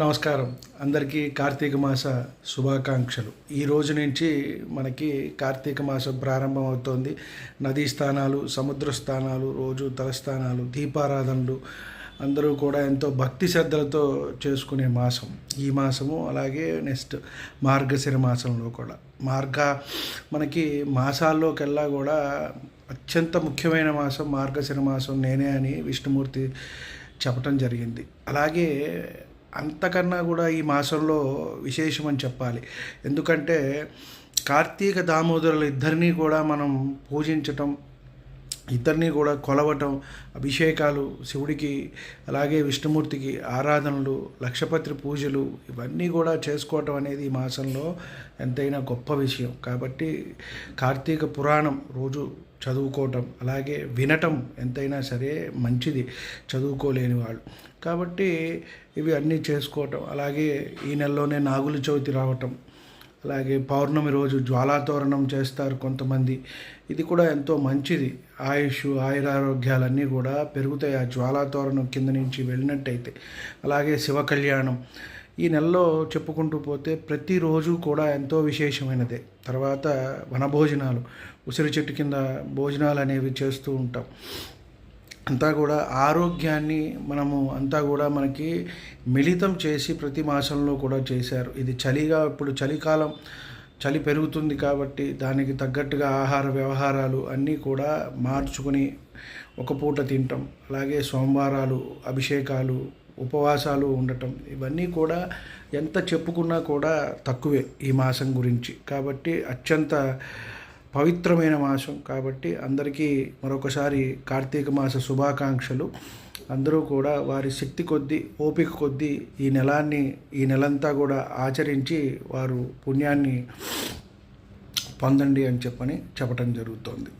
నమస్కారం. అందరికీ కార్తీక మాస శుభాకాంక్షలు. ఈ రోజు నుంచి మనకి కార్తీక మాసం ప్రారంభం అవుతోంది నదీ స్థానాలు సముద్ర స్థానాలు రోజు తలస్థానాలు దీపారాధనలు అందరూ కూడా ఎంతో భక్తి శ్రద్ధలతో చేసుకునే మాసం. ఈ మాసము అలాగే నెక్స్ట్ మార్గశిర మాసంలో కూడా. మార్గ మనకి మాసాల్లోకెల్లా కూడా అత్యంత ముఖ్యమైన మాసం మార్గశిర మాసం నేనే అని విష్ణుమూర్తి చెప్పటం జరిగింది. అలాగే అంతకన్నా కూడా ఈ మాసంలో విశేషమని చెప్పాలి. ఎందుకంటే కార్తీక దామోదరులు ఇద్దరినీ కూడా మనం పూజించటం ఇద్దరిని కూడా కొలవటం అభిషేకాలు శివుడికి అలాగే విష్ణుమూర్తికి ఆరాధనలు లక్షపత్రి పూజలు ఇవన్నీ కూడా చేసుకోవటం అనేది ఈ మాసంలో ఎంతైనా గొప్ప విషయం. కాబట్టి కార్తీక పురాణం రోజు చదువుకోవటం అలాగే వినటం ఎంతైనా సరే మంచిది చదువుకోలేని వాళ్ళు. కాబట్టి ఇవి అన్నీ చేసుకోవటం అలాగే ఈ నెలలోనే నాగుల చవితి రావటం అలాగే పౌర్ణమి రోజు జ్వాలాతోరణం చేస్తారు కొంతమంది. ఇది కూడా ఎంతో మంచిది. ఆయుష్ ఆయురారోగ్యాలన్నీ కూడా పెరుగుతాయి ఆ జ్వాలాతోరణం కింద నుంచి వెళ్ళినట్టయితే. అలాగే శివ కళ్యాణం ఈ నెలలో చెప్పుకుంటూ పోతే ప్రతిరోజు కూడా ఎంతో విశేషమైనదే. తర్వాత వనభోజనాలు. ఉసిరి చెట్టు కింద భోజనాలు అనేవి చేస్తూ ఉంటాం. అంతా కూడా ఆరోగ్యాన్ని మనము అంతా కూడా మనకి మిళితం చేసి ప్రతి మాసంలో కూడా చేశారు. ఇది చలిగా ఇప్పుడు చలికాలం చలి పెరుగుతుంది కాబట్టి దానికి తగ్గట్టుగా ఆహార వ్యవహారాలు అన్నీ కూడా మార్చుకుని ఒక పూట తినటం అలాగే సోమవారాలు అభిషేకాలు ఉపవాసాలు ఉండటం ఇవన్నీ కూడా ఎంత చెప్పుకున్నా కూడా తక్కువే ఈ మాసం గురించి. కాబట్టి అత్యంత పవిత్రమైన మాసం కాబట్టి అందరికీ మరొకసారి కార్తీక మాస శుభాకాంక్షలు. అందరూ కూడా వారి శక్తి కొద్దీ ఓపిక కొద్దీ ఈ నెలాన్ని ఈ నెలంతా కూడా ఆచరించి వారు పుణ్యాన్ని పొందండి అని చెప్పని చెప్పటం జరుగుతోంది.